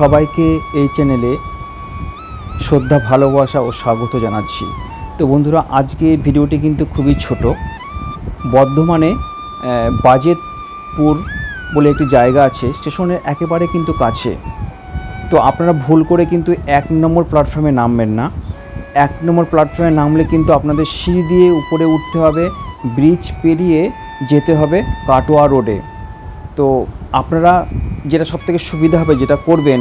সবাইকে এই চ্যানেলে শ্রদ্ধা, ভালোবাসা ও স্বাগত জানাচ্ছি। তো বন্ধুরা, আজকে ভিডিওটি কিন্তু খুবই ছোট। বর্ধমানে বাজেতপুর বলে একটি জায়গা আছে, স্টেশনের একেবারে কিন্তু কাছে। তো আপনারা ভুল করে কিন্তু এক নম্বর প্ল্যাটফর্মে নামবেন না। এক নম্বর প্ল্যাটফর্মে নামলে কিন্তু আপনাদের সিঁড়ি দিয়ে উপরে উঠতে হবে, ব্রিজ পেরিয়ে যেতে হবে কাটোয়া রোডে। তো আপনারা যেটা সবথেকে সুবিধা হবে, যেটা করবেন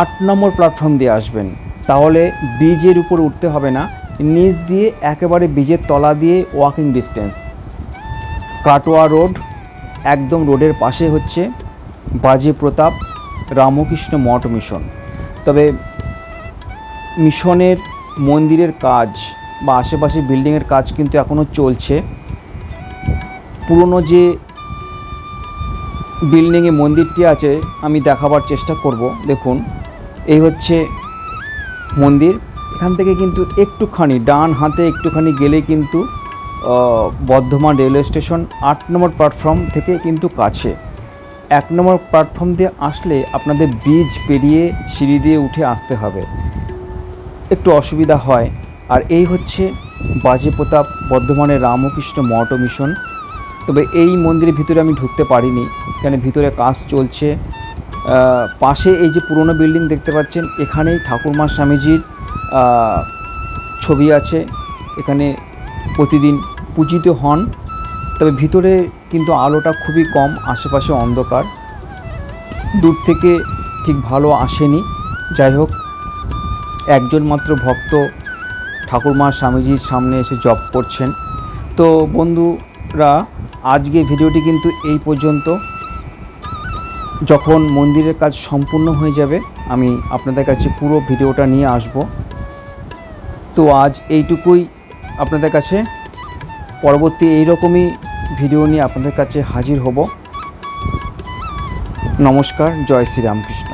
আট নম্বর প্ল্যাটফর্ম দিয়ে আসবেন। তাহলে ব্রিজের উপর উঠতে হবে না, নিচ দিয়ে একেবারে ব্রিজের তলা দিয়ে ওয়াকিং ডিস্টেন্স কাটোয়া রোড, একদম রোডের পাশে হচ্ছে বাজে প্রতাপ রামকৃষ্ণ মঠ মিশন তবে মিশনের মন্দিরের কাজ বা আশেপাশে বিল্ডিংয়ের কাজ কিন্তু এখনও চলছে। পুরনো যে বিল্ডিংয়ে মন্দিরটি আছে, আমি দেখাবার চেষ্টা করব। দেখুন, এই হচ্ছে মন্দির। এখান থেকে কিন্তু একটুখানি, ডান হাতে একটুখানি গেলে কিন্তু বর্ধমান রেলওয়ে স্টেশন, আট নম্বর প্ল্যাটফর্ম থেকে কিন্তু কাছে। এক নম্বর প্ল্যাটফর্ম দিয়ে আসলে আপনাদের ব্রিজ পেরিয়ে সিঁড়ি দিয়ে উঠে আসতে হবে। একটু অসুবিধা হয়। আর এই হচ্ছে বাজে প্রতাপ বর্ধমানের রামকৃষ্ণ মঠ মিশন। তবে এই মন্দিরের ভিতরে আমি ঢুকতে পারিনি। এখানে ভিতরে কাজ চলছে। পাশে এই যে পুরনো বিল্ডিং দেখতে পাচ্ছেন, এখানেই ঠাকুরমা স্বামীজির ছবি আছে। এখানে প্রতিদিন পূজিত হন। তবে ভিতরে কিন্তু আলোটা খুবই কম, আশেপাশে অন্ধকার। দূর থেকে ঠিক ভালো আসেনি। যাই হোক, একজন মাত্র ভক্ত ঠাকুরমা স্বামীজির সামনে এসে জপ করছেন। তো বন্ধুরা আজকে ভিডিওটি কিন্তু এই পর্যন্ত। যখন মন্দিরের কাজ সম্পূর্ণ হয়ে যাবে, আমি আপনাদের কাছে পুরো ভিডিওটা নিয়ে আসব। তো আজ এইটুকুই আপনাদের কাছে। পরবর্তী এইরকমই ভিডিও নিয়ে আপনাদের কাছে হাজির হব। নমস্কার, জয় শ্রী রামকৃষ্ণ